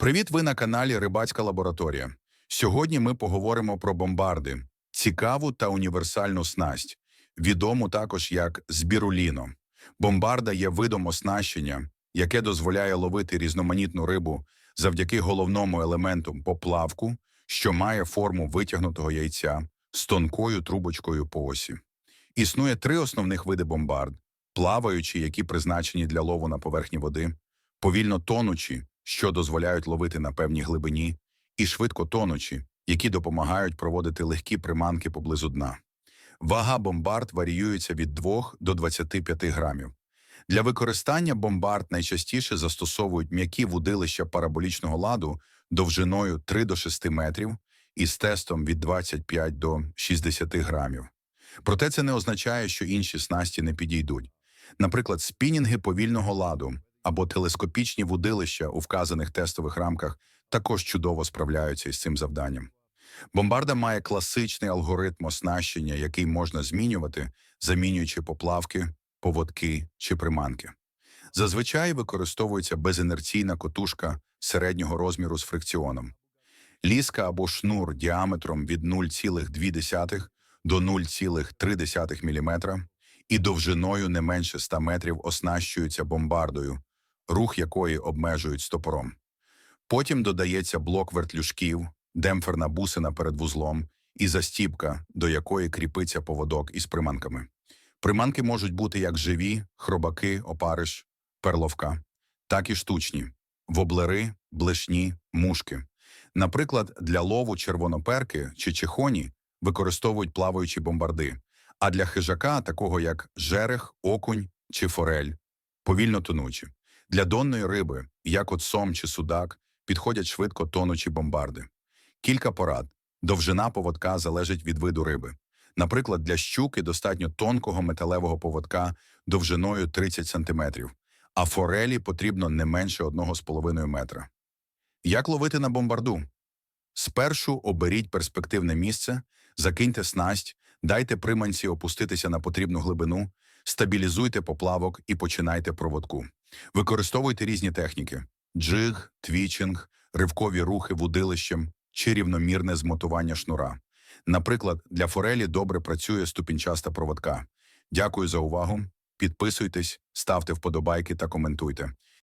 Привіт, ви на каналі Рибацька лабораторія. Сьогодні ми поговоримо про бомбарди, цікаву та універсальну снасть, відому також як збіруліно. Бомбарда є видом оснащення, яке дозволяє ловити різноманітну рибу завдяки головному елементу поплавку, що має форму витягнутого яйця з тонкою трубочкою по осі. Існує три основних види бомбард: плаваючі, які призначені для лову на поверхні води, повільно тонучі, що дозволяють ловити на певній глибині, і швидко тонучі, які допомагають проводити легкі приманки поблизу дна. Вага бомбард варіюється від 2 до 25 грамів. Для використання бомбард найчастіше застосовують м'які вудилища параболічного ладу довжиною 3 до 6 метрів і з тестом від 25 до 60 грамів. Проте це не означає, що інші снасті не підійдуть. Наприклад, спінінги повільного ладу або телескопічні вудилища у вказаних тестових рамках також чудово справляються із цим завданням. Бомбарда має класичний алгоритм оснащення, який можна змінювати, замінюючи поплавки, поводки чи приманки. Зазвичай використовується безінерційна котушка середнього розміру з фрикціоном. Ліска або шнур діаметром від 0,2 до 0,3 мм і довжиною не менше 100 метрів оснащуються бомбардою, рух якої обмежують стопором. Потім додається блок вертлюжків, демпферна бусина перед вузлом і застіпка, до якої кріпиться поводок із приманками. Приманки можуть бути як живі, хробаки, опариш, перловка, так і штучні, воблери, блешні, мушки. Наприклад, для лову червоноперки чи чехоні використовують плаваючі бомбарди, а для хижака, такого як жерех, окунь чи форель, повільно тонучі. Для донної риби, як от сом чи судак, підходять швидко тонучі бомбарди. Кілька порад. Довжина поводка залежить від виду риби. Наприклад, для щуки достатньо тонкого металевого поводка довжиною 30 см, а форелі потрібно не менше 1,5 метра. Як ловити на бомбарду? Спершу оберіть перспективне місце, закиньте снасть, дайте приманці опуститися на потрібну глибину, стабілізуйте поплавок і починайте проводку. Використовуйте різні техніки: джиг, твічинг, ривкові рухи вудилищем чи рівномірне змотування шнура. Наприклад, для форелі добре працює ступінчаста проводка. Дякую за увагу. Підписуйтесь, ставте вподобайки та коментуйте.